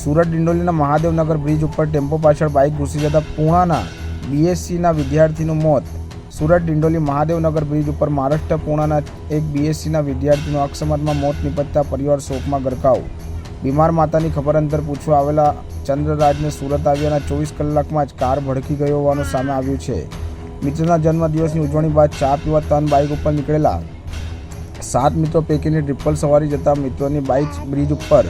સુરત ડિંડોલીના મહાદેવનગર બ્રિજ ઉપર ટેમ્પો પાછળ બાઇક ઘૂસી જતા પૂણાના બીએસસીના વિદ્યાર્થીનું મોત. સુરત ડિંડોલી મહાદેવનગર બ્રિજ ઉપર મહારાષ્ટ્ર પૂણાના એક બીએસસીના વિદ્યાર્થીનું અકસ્માતમાં મોત નિપજતા પરિવાર શોકમાં ગરકાવ. બીમાર માતાની ખબર અંતર પૂછવા આવેલા ચંદ્રરાજને સુરત આવ્યાના ચોવીસ કલાકમાં જ કાર ભડકી ગયો હોવાનું સામે આવ્યું છે. મિત્રના જન્મદિવસની ઉજવણી બાદ ચા પીવા ત્રણ બાઇક ઉપર નીકળેલા સાત મિત્રો પૈકીની ટ્રિપલ સવારી જતા મિત્રોની બાઇક બ્રિજ ઉપર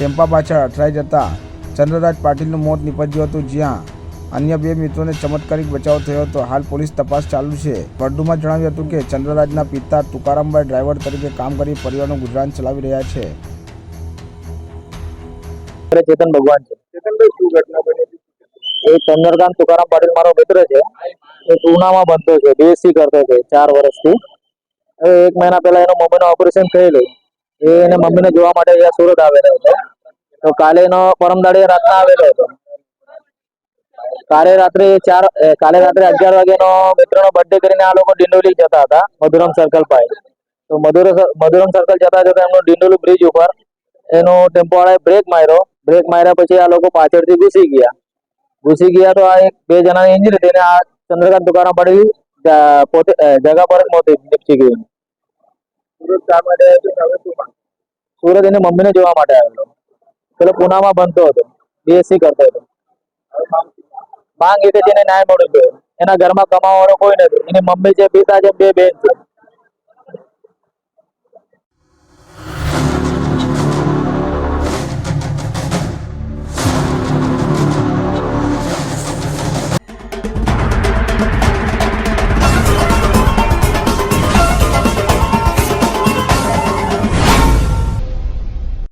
ટેમ્પા પાછળ અથડાઈ જતા ચંદ્રરાજ પાટીલનું મોત નીપજ્યું હતું જ્યાં અન્ય બે મિત્રોને ચમત્કારિક બચાવ થયો હતો. હાલ પોલીસ તપાસ ચાલુ છે. વધુમાં જણાવ્યું હતું કે ચંદ્રરાજના પિતા તુકારામભાઈ ડ્રાઈવર તરીકે કામ કરી પરિવારનું ગુજરાન ચલાવી રહ્યા છે. ચેતન ભગવાન છે. ચેતનભાઈ શું ઘટના બની એ ચંદ્રકાંત તુકારામ પાટીલ મારો મિત્ર છે. એ પૂનામાં બનતો છે. બીએસસી કરતો છે. ચાર વર્ષથી. હવે એક મહિના પહેલા એનો મમ્મીનું ઓપરેશન થયેલું એ એને મમ્મીને જોવા માટે અહીંયા સુરત આવેલો હતો. તો કાલે એનો પરમ દાડે રાતના આવેલો હતો. કાલે રાત્રે ચાર કાલે રાત્રે અગિયાર વાગ્યાનો મિત્રનો બર્થડે કરીને આ લોકો ડિંડોલી જતા હતા, મધુરમ સર્કલ પાસે તો મધુર, મધુરમ સર્કલ જતા જતા એમનો ડિંડોલી બ્રિજ ઉપર એનો ટેમ્પો વાળાએ બ્રેક માર્યો. બ્રેક માર્યા પછી આ લોકો પાછળથી ઘૂસી ગયા. ઘૂસી ગયા તો આ એક બે જણાની ઇન્જરી થઈને આ ચંદ્રકાંત દુકાના પડી પોતે જગા પર જ મોત નીપસી ગયું સુરત એની મમ્મીને જોવા માટે આવેલો. પેલો પુનામાં બનતો હતો. બીએસસી કરતો હતો. માંગ શું? માંગ એ કે જેને ન્યાય મળવું જોઈએ. એના ઘરમાં કમાવાવાળો કોઈ નથી. એની મમ્મી છે પિતા છે બે બેન છે.